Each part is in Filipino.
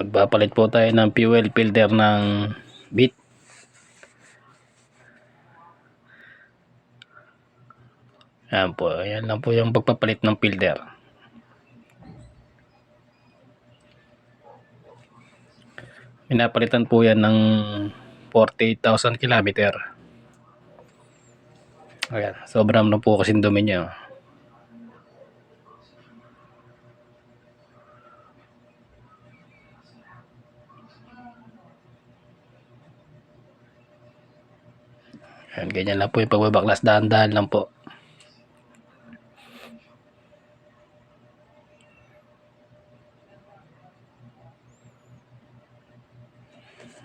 Magpapalit po tayo ng fuel filter ng bit. Yan po. Yan lang po yung pagpapalit ng filter. Pinapalitan po yan ng 48,000 kilometer. Ayan. Sobrang na po kasing dumi niya. Ayan, ganyan lang po yung pagbabaklas. Dahan-dahan lang po.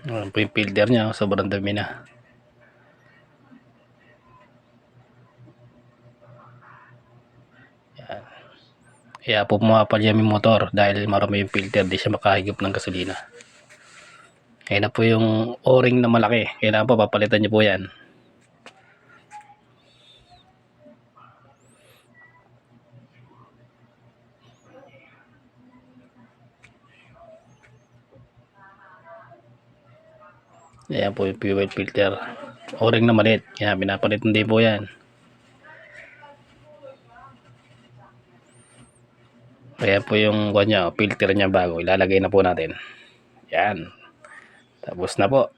Ayan po yung filter niya. Sobrang dumi na. Yan. Kaya po pumapalya yung motor dahil marami yung filter. Di siya makahigop ng gasolina. Ayan na po yung o-ring na malaki. Kailangan po papalitan niyo po yan. Ayan po yung fuel filter. O-ring na maliit. Kaya pinapalitan din po yan. Kaya po yung kanya, filter niya bago. Ilalagay na po natin. Yan. Tapos na po.